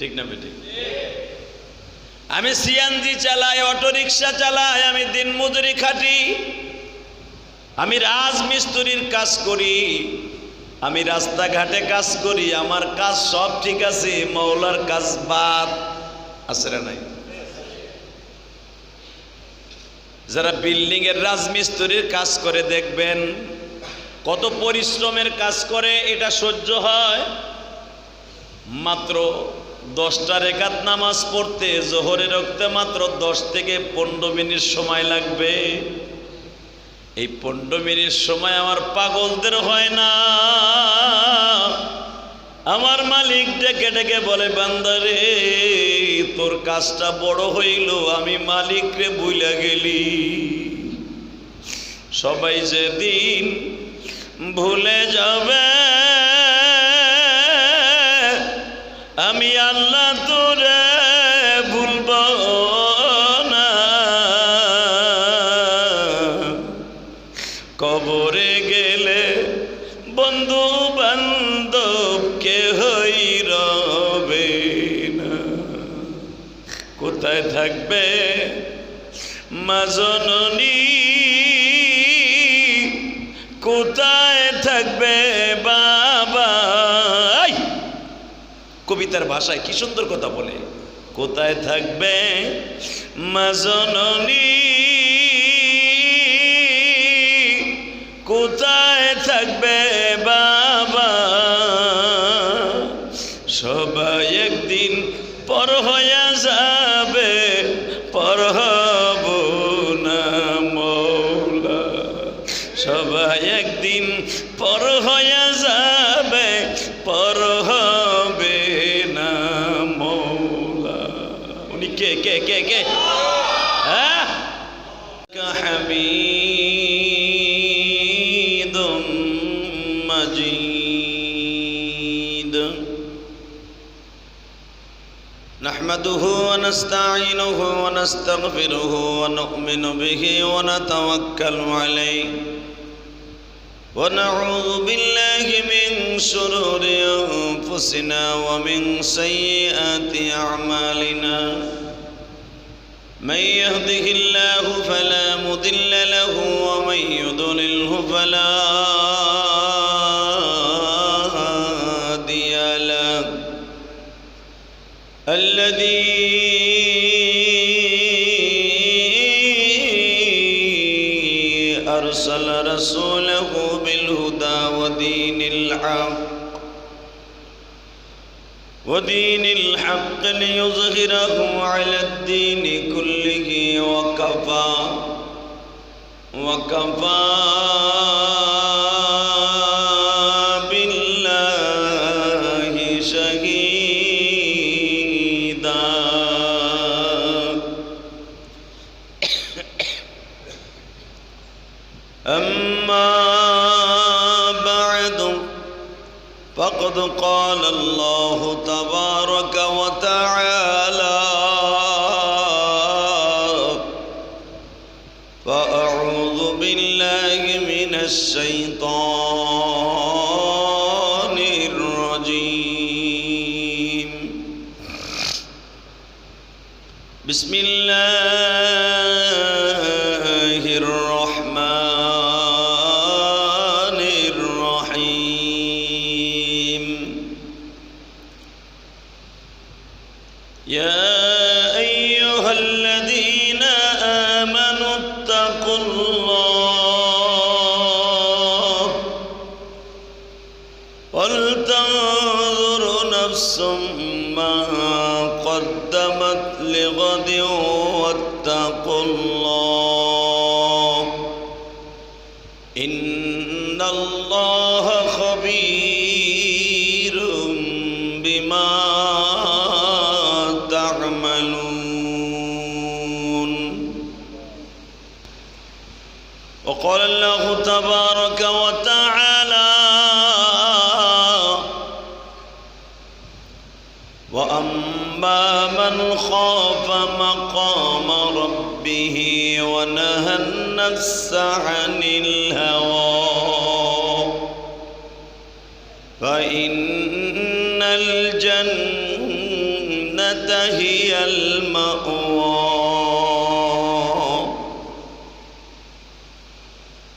ঠিক না বেটি আমি সিএনজি চালাই অটো রিক্সা চালাই, আমি দিন মজুরি খাটি। আমি রাজমিস্ত্রির কাজ করি, আমি রাস্তাঘাটে কাজ করি, আমার কাজ সব ঠিক আছে, মৌলার কাজ বাদ। আছে না নাই? যারা বিল্ডিং এর রাজমিস্ত্রির কাজ করে দেখবেন, কত পরিশ্রমের কাজ করে, এটা সহ্য হয়। মাত্র দশটা রেখাত নামাজ পড়তে জোহরে রক্তে মাত্র দশ থেকে পনেরো মিনিট সময় লাগবে। এই পনেরো মিনিট সময় আমার পাগলদের হয় না। আমার মালিক ডেকে ডেকে বলে, বান্দারে, তোর কাজটা বড় হইল, আমি মালিক রে বুইলা গেলি। সবাই যেদিন ভুলে যাবে আমি আল্লাহ তোরে ভুলব না। কবরে গেলে বন্ধু বান্ধব কে হই রবে না। কোথায় থাকবে মা জননী কবিতার ভাষায় কি সুন্দর কথা বলে? কোথায় থাকবে মাজননী কোথায় থাকবে বাবা? সবাই كي كي كي كي. ها؟ كحميد مجيد. نحمده ونستعينه ونستغفره ونؤمن به ونتوكل عليه. ونعوذ بالله من شرور أنفسنا ومن سيئات أعمالنا. من يهده الله فلا مضل له ومن يضلله فلا ودين الحق ليظهره على الدين كله وكفى وكفى بالله شهيدا. أما بعد فقد قال الله تبارك وتعالى. فأعوذ بالله من الشيطان الرجيم. بسم الله يا وقال الله تبارك وتعالى وأما من خاف مقام ربه ونهى النفس عن الهوى فإن الجنة هي المأوى.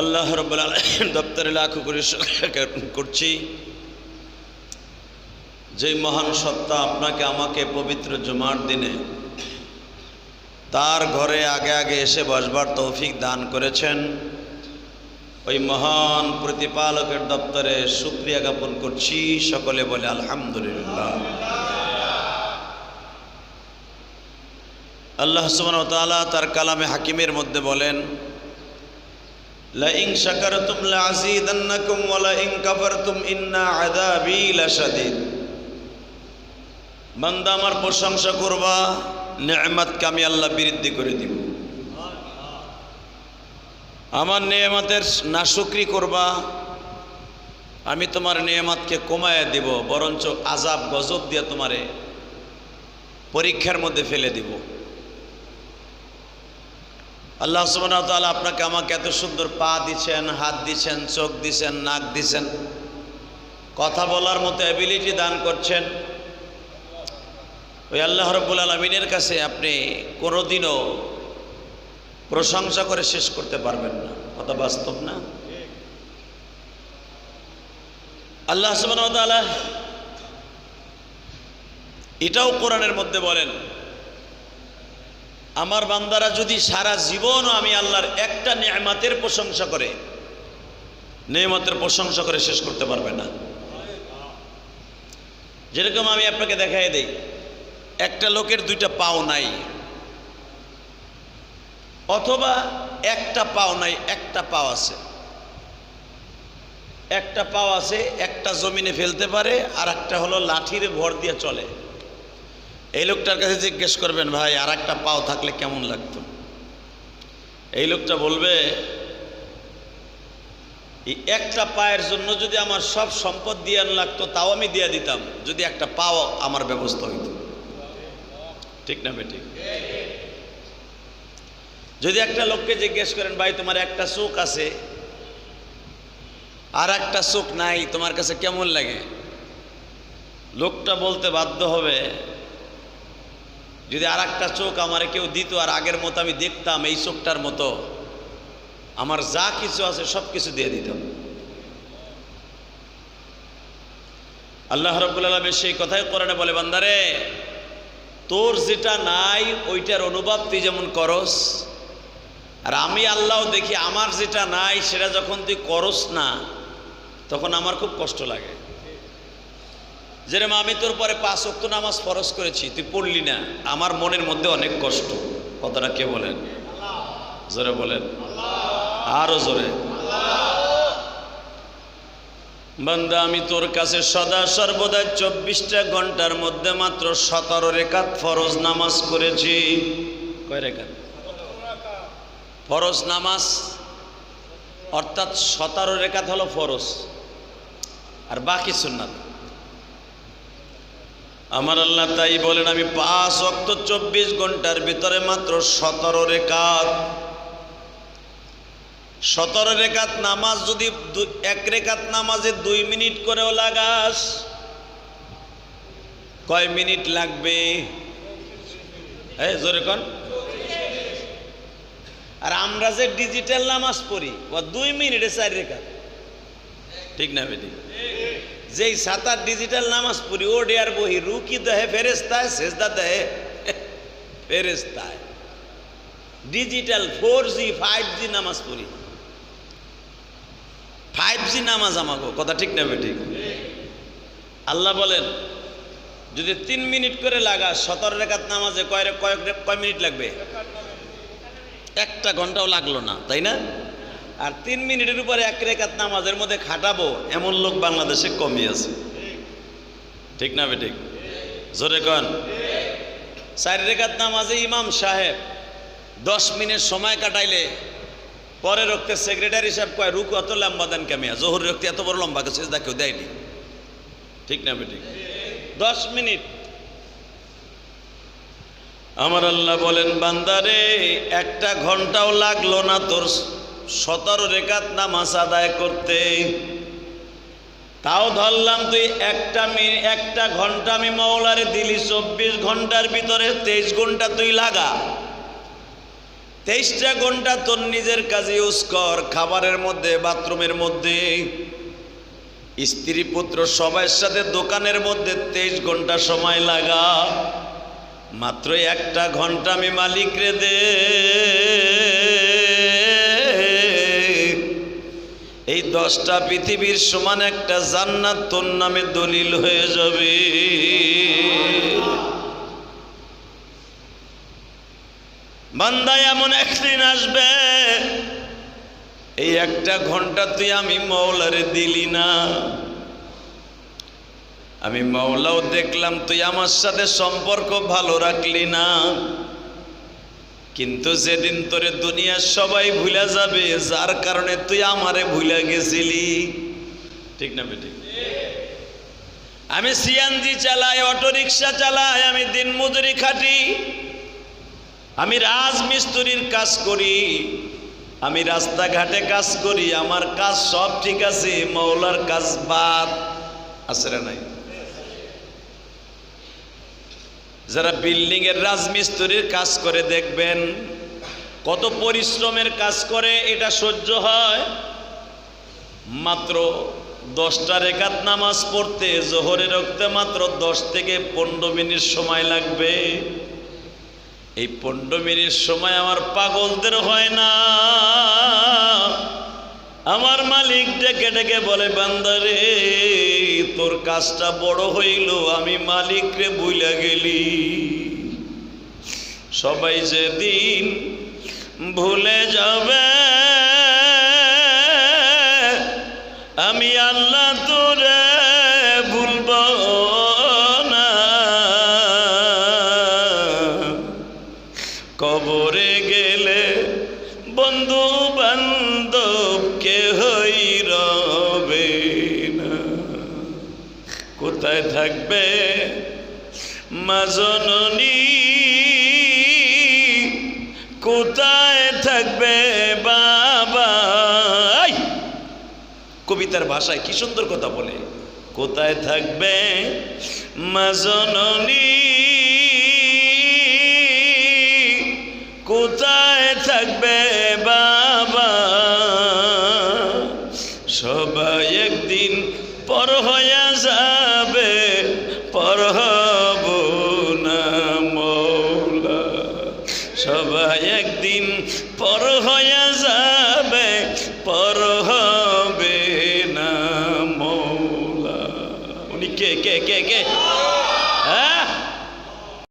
আল্লাহ রব্বুল দপ্তরে লাখো করে করছি। যে মহান সত্তা আপনাকে আমাকে পবিত্র জুমার দিনে তার ঘরে আগে আগে এসে বসবার তৌফিক দান করেছেন, ওই মহান প্রতিপালকের দপ্তরে শুক্রিয়া জ্ঞাপন করছি। সকলে বলে আলহামদুলিল্লাহ। আল্লাহ তাআলা তার কালামে হাকিমের মধ্যে বলেন শাকারতুম লাযীদান্নাকুম ওয়া লাইং কাফারতুম ইন্না আযাবি লাশাদীদ। বান্দা আমার প্রশংসা করবা, নেয়ামতকে আমি আল্লাহ বৃদ্ধি করে দিব। আমার নেয়ামতের নাশুকরি করবা, আমি তোমার নেয়ামতকে কমায় দিব, বরঞ্চ আজাব গজব দিয়ে তোমারে পরীক্ষার মধ্যে ফেলে দিব। আল্লাহ ওয়া আপনাকে আমাকে এত সুন্দর পা দিচ্ছেন হাত দিচ্ছেন চোখ দিছেন, নাক দিছেন। কথা বলার মতো অ্যাবিলিটি দান করছেন। ওই আল্লাহ রব্বুল আলমিনের কাছে আপনি কোনোদিনও প্রশংসা করে শেষ করতে পারবেন না। কথা বাস্তব না? আল্লাহ ওয়া এটাও কোরআনের মধ্যে বলেন আমার বান্দারা যদি সারা জীবনও আমি আল্লাহর একটা নেয়ামাতের প্রশংসা করে, নেয়ামতের প্রশংসা করে শেষ করতে পারবে না। যেরকম আমি আপনাকে দেখাই দেই, একটা লোকের দুইটা পাও নাই, অথবা একটা পাও নাই, একটা পাও আছে। একটা পাও আছে, একটা জমিনে ফেলতে পারে আর একটা হলো লাঠির ভর দিয়ে চলে। এই লোকটার কাছে জিজ্ঞেস করবেন, ভাই আর একটা পাও থাকলে কেমন লাগতো? এই লোকটা বলবে, এই একটা পায়ের জন্য যদি আমার সব সম্পদ দিয়ে লাগতো, তাও আমি দিয়ে দিতাম। যদি একটা পাও আমার ব্যবস্থা হইতো। ঠিক না বেঠিক যদি একটা লোককে জিজ্ঞেস করেন, ভাই, তোমার একটা চোখ আছে, আর একটা চোখ নাই, তোমার কাছে কেমন লাগে? লোকটা বলতে বাধ্য হবে যদি আর একটা চোখ আমার কেউ দিত আর আগের মতো আমি দেখতাম এই চোখটার মতো, আমার যা কিছু আছে সব কিছু দিয়ে দিতাম। আল্লাহ রব্বুল আলমের সেই কথাই কোরআনে বলে, বান্দারে, তোর যেটা নাই ওইটার অনুভব তুই যেমন করস, আর আমি আল্লাহ দেখি আমার যেটা নাই সেটা যখন তুই করস না, তখন আমার খুব কষ্ট লাগে। যেরকম আমি তোর পরে পাঁচ অক্ত নামাজ ফরজ করেছি, তুই পড়লি না। আমার মনের মধ্যে অনেক কষ্ট। কথাটা কে বলেন? জোরে বলেন। আরও জোরে। বান্দা, আমি তোর কাছে সদা সর্বদা চব্বিশটা ঘণ্টার মধ্যে মাত্র সতেরো রেখাত ফরজ নামাজ করেছি। কয় রেখাত? ফরজ নামাজ, অর্থাৎ সতেরো রেখাত হলো ফরজ। আর বাকি সুন্নাত? আমার আল্লাহ তাই বলেন, আমি পাঁচ অক্ত চব্বিশ ঘণ্টার ভিতরে মাত্র সতেরো রেখাত সতেরো রেখাত নামাজ যদি এক রেখাত নামাজে দুই মিনিট করেও লাগাস, কয় মিনিট লাগবে? এই জোরে কন। আর আমরা যে ডিজিটাল নামাজ পড়ি, ও দুই মিনিটে চার রেখাত। ঠিক না বেটি? যেই সাতার ডিজিটাল নামাজ পড়ি, ও ডেয়ার বহি, রুকি দেহে ফেরেস্তায় সেজদা দেহে ফেরেস্তায় digital four G five G নামাজ পড়ি। ফাইভ জি নামাজ আমাকে কথা ঠিক না ঠিক আল্লাহ বলেন, যদি তিন মিনিট করে লাগা, সতেরো রেখাত নামাজে কয় কয়েক কয় মিনিট লাগবে? একটা ঘন্টাও লাগল না, তাই না? আর তিন মিনিটের উপরে এক রেখাত নামাজের মধ্যে খাটাবো, এমন লোক বাংলাদেশে কমই আছে। ঠিক না বেঠিক? জোরে কন। চার রেখাত নামাজে ইমাম সাহেব দশ মিনিট সময় কাটাইলে পরে রক্তে সেক্রেটারি সাহেব কয়, রুকু অত লম্বা দেন কামিয়া জহুর রক্তে এত বড় লম্বা গেছে দা কেউ দেয়নি। ঠিক না বেঠিক? দশ মিনিট। আমার আল্লাহ বলেন, বান্দারে, একটা ঘন্টাও লাগল না তোর সতেরো রেখাত নামাজ আদায় করতে। তাও ধরলাম তুই একটা মিনিট একটা ঘণ্টা আমি মৌলারে দিলি, চব্বিশ ঘণ্টার ভিতরে তেইশ ঘণ্টা তুই লাগা। তেইশটা ঘণ্টা তোর নিজের কাজে ইউজ কর, খাবারের মধ্যে, বাথরুমের মধ্যে। স্ত্রী, পুত্র সবার সাথে দোকানের মধ্যে তেইশ ঘণ্টা সময় লাগা। মাত্র একটা ঘণ্টা আমি মালিক রে দে। এই দশটা পৃথিবীর সমান একটা জান্নাত তোর নামে দলিল হয়ে যাবে। বান্দায় এমন একদিন আসবে, এই একটা ঘণ্টা তুই আমি মৌলারে দিলি না। আমি মৌলাও দেখলাম, তুই আমার সাথে সম্পর্ক ভালো রাখলি না। কিন্তু যেদিন তোরে দুনিয়ার সবাই ভুলে যাবে, যার কারণে তুই আমারে ভুলে গেছিলি। ঠিক না বেটি? আমি সিএনজি চালাই অটো রিক্সা চালাই, আমি দিন মজুরি খাটি, আমি রাজমিস্ত্রির কাজ করি, আমি রাস্তাঘাটে কাজ করি, আমার কাজ সব ঠিক আছে, মৌলার কাজ বাদ। আছে রে নাই? যারা বিল্ডিং এর রাজমিস্ত্রির কাজ করে দেখবেন, কত পরিশ্রমের কাজ করে এটা সহ্য হয়। মাত্র দশটা রেখাত নামাজ পড়তে জোহরে রক্তে মাত্র দশ থেকে পনেরো মিনিট সময় লাগবে। এই পনেরো মিনিট সময় আমার পাগলদের হয় না। আমার মালিক ডেকে ডেকে বলে বান্দারে তোর কাজটা বড় হইল, আমি মালিক রে বুইলা গেলি। সবাই যেদিন ভুলে যাবে, আমি আল্লাহ তোরে ভুলব না। কবরে গেলে বন্ধু কোথায় থাকবে মা জননী, কোথায় থাকবে বাবা? কবিতার ভাষায় কি সুন্দর কথা বলে। কোথায় থাকবে মা জননী? কোথায় থাকবে